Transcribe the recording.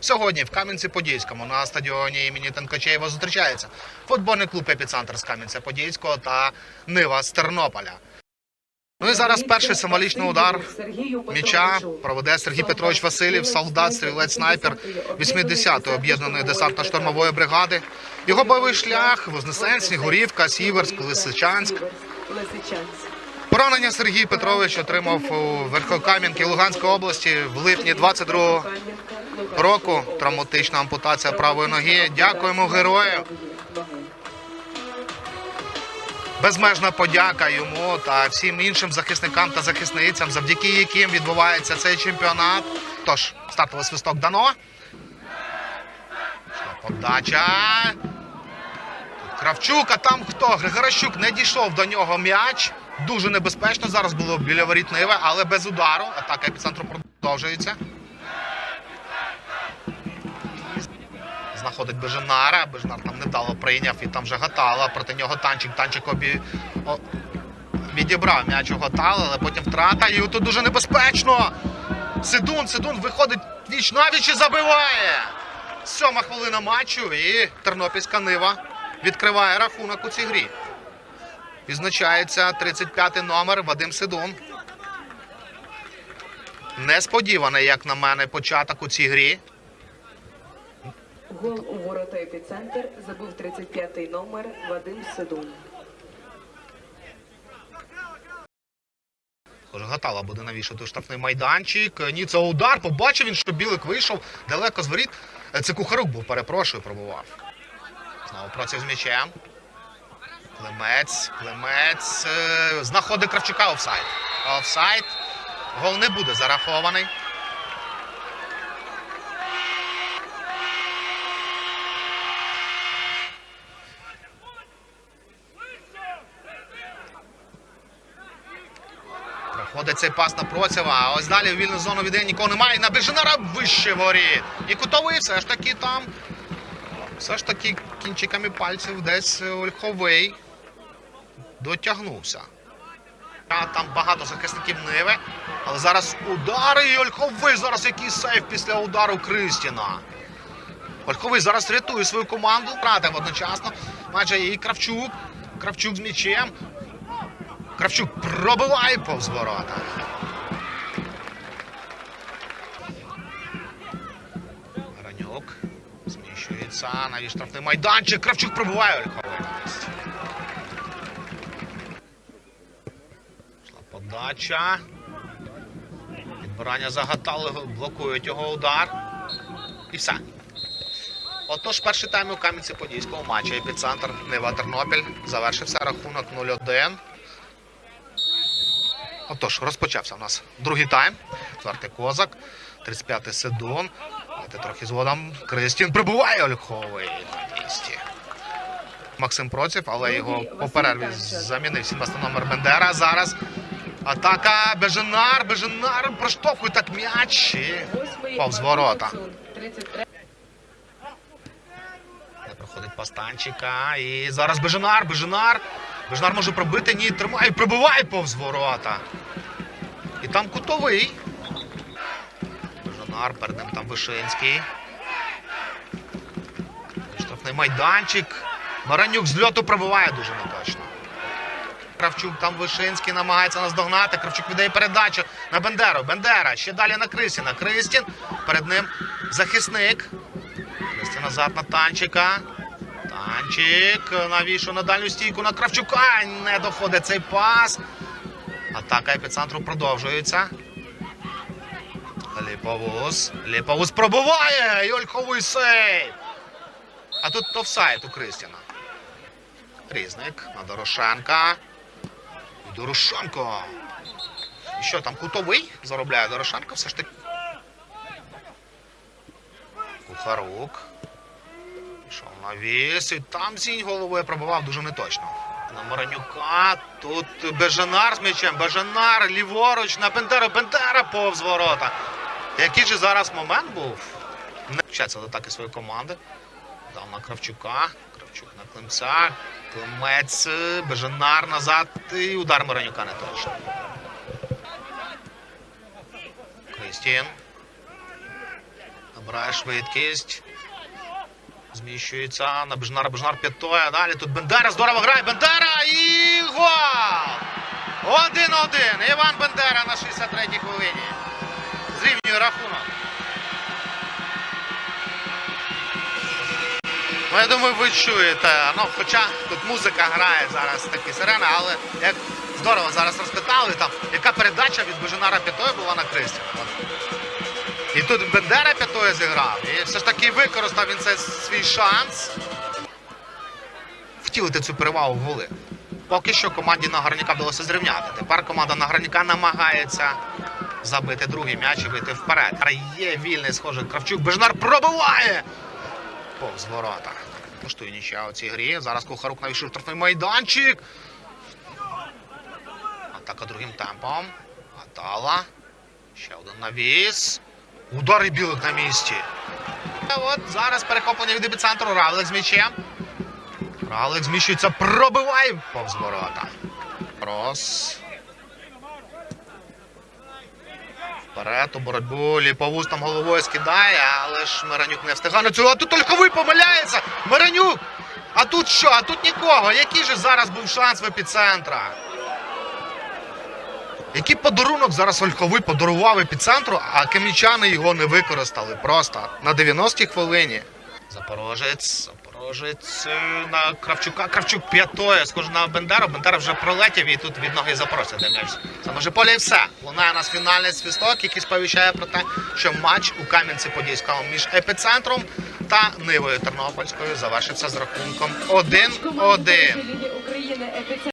Сьогодні в Кам'янці-Подільському на стадіоні імені Танкачеєва зустрічається футбольний клуб Епіцентр з Кам'янця-Подільського та Нива з Тернополя. Ну і зараз перший символічний удар м'яча проведе Сергій Петрович Васильєв, солдат, стрілець снайпер 80-ї об'єднаної десантно-штурмової бригади. Його бойовий шлях Вознесенськ, Горівка, Сіверськ, Лисичанськ. Поранення Сергій Петрович отримав у Верхокам'янки Луганської області в липні 22-го року. Травматична ампутація правої ноги. Дякуємо герою. Безмежна подяка йому та всім іншим захисникам та захисницям, завдяки яким відбувається цей чемпіонат. Тож, стартовий свисток дано. Подача. Кравчук, а там хто? Григорощук не дійшов до нього м'яч. Дуже небезпечно. Зараз було біля воріт Ниви, але без удару. Атака епіцентру продовжується. Знаходить Беженара. Беженар там недало прийняв і там вже Гатала. Проти нього танчик. Танчик обі... О... відібрав м'яч у Гатала, але потім втрата. І тут дуже небезпечно. Сидун, Сидун виходить віч навіч і забиває. Сьома хвилина матчу і Тернопільська Нива відкриває рахунок у цій грі. Відзначається 35-й номер Вадим Сидун. Несподіваний, як на мене, початок у цій грі. Гол у ворота епіцентр забив 35-й номер Вадим Седун. Тож Гатала буде навішати штрафний майданчик. Ні, це удар. Побачив він, що Білик вийшов далеко з воріт. Е, Це Кухарук був, перепрошую, пробував. Знову працює з м'ячем. Клемець, Клемець. е, Знаходить Кравчука офсайд. Офсайд. Гол не буде зарахований. Проходить цей пас на Процєва, а ось далі в вільну зону віде нікого немає. На Беженара вище воріт. І кутовий все ж таки там. Все ж таки кінчиками пальців десь Ольховий дотягнувся. Там багато захисників Ниви. Але зараз удари і Ольховий. Зараз який сейф після удару Кристіна. Ольховий зараз рятує свою команду. Втратив одночасно. Майже і Кравчук. Кравчук з м'ячем. Кравчук пробиває повз ворота. Ранюк зміщується на штрафний майданчик. Кравчук пробиває Ольховий на місці. Пішла подача. Відбирання загатали, блокують його удар. І все. Отож, перший тайм у Кам'янці-Подільського матчу епіцентр Нива Тернопіль завершився рахунок 0-1. Отож, розпочався у нас другий тайм. Четвертий козак, 35-й Седун. Давайте трохи згодом. Кристін прибуває Ольховий на місці. Максим Проців, але його по перерві замінив 17 номер Бендера. Зараз атака Беженар. Беженар проштовхує так м'яч. І повз ворота. Не проходить пастанчика. І зараз Беженар, Беженар. Беженар може пробити, ні, тримає, пробиває повз ворота. І там кутовий. Беженар, перед ним там Вишинський. Штрафний майданчик. Маранюк з льоту пробиває дуже неточно. Кравчук там Вишинський намагається наздогнати. Кравчук віддає передачу на Бендеру. Бендера ще далі на Кристіна. Кристін. Перед ним захисник. Кристін назад на танчика. Танчик навіщо на дальню стійку на Кравчука. Не доходить цей пас. Атака епіцентру продовжується. Ліповус. Ліповус пробуває. І Ольховий сейв. А тут офсайд у Кристіна. Різник на Дорошенка. Дорошенко. І що там кутовий заробляє Дорошенко? Все ж таки. Кухарук. Пішов на віс. І там зінь головою пробивав дуже неточно. На Моранюка. Тут Бежанар з м'ячем. Бежанар ліворуч на Бендеру. Бендера повз ворота. Який же зараз момент був? Не вчаться до атаки своєї команди. Дав на Кравчука. Кравчук на Климця. Климець. Бежанар назад. І удар Моранюка не точно. Крістін. Набирає швидкість. Зміщується на Бежнара, Бежнар п'ятоє. Далі тут Бендера здорово грає. Бендера і гол! Один-один. Іван Бендера на 63-й хвилині. Зрівнює рахунок. Ну, я думаю, ви чуєте. Ну, хоча тут музика грає зараз такі сирени, але як здорово зараз розпитали там, яка передача від Беженара П'ятої була на Кристі. І тут Бендера П'ятої зіграв. І все ж таки використав він цей свій шанс втілити цю перевагу в голи. Поки що команді Нагорняка вдалося зрівняти. Тепер команда Нагорняка намагається забити другий м'яч і вийти вперед. Є вільний, схоже, Кравчук. Бежнар пробиває! Повз ворота. Коштує нічия у цій грі. Зараз Кухарук навішив штрафний майданчик. Атака другим темпом. Атала. Ще один навіс. Удари білих на місці. От зараз перехоплення від епіцентру. Равлик з м'ячем. Равлик зміщується, пробиває повз ворота. Рос. Вперед у боротьбу Ліповуз там головою скидає, але ж Миранюк не встигає на цього. А тут Ольховий помиляється! Миранюк! А тут що? А тут нікого. Який же зараз був шанс в епіцентра? Який подарунок зараз Ольховий подарував епіцентру, а кемічани його не використали просто на 90-й хвилині. Запорожець, Запорожець е, на Кравчука. Кравчук п'ятою. схоже на Бендеру. Бендера вже пролетів і тут від ноги Запорожця де м'яч. Може полі і все. Лунає нас фінальний свісток, який сповіщає про те, що матч у Кам'янці-Подільському між епіцентром та Нивою Тернопільською завершився з рахунком 1-1.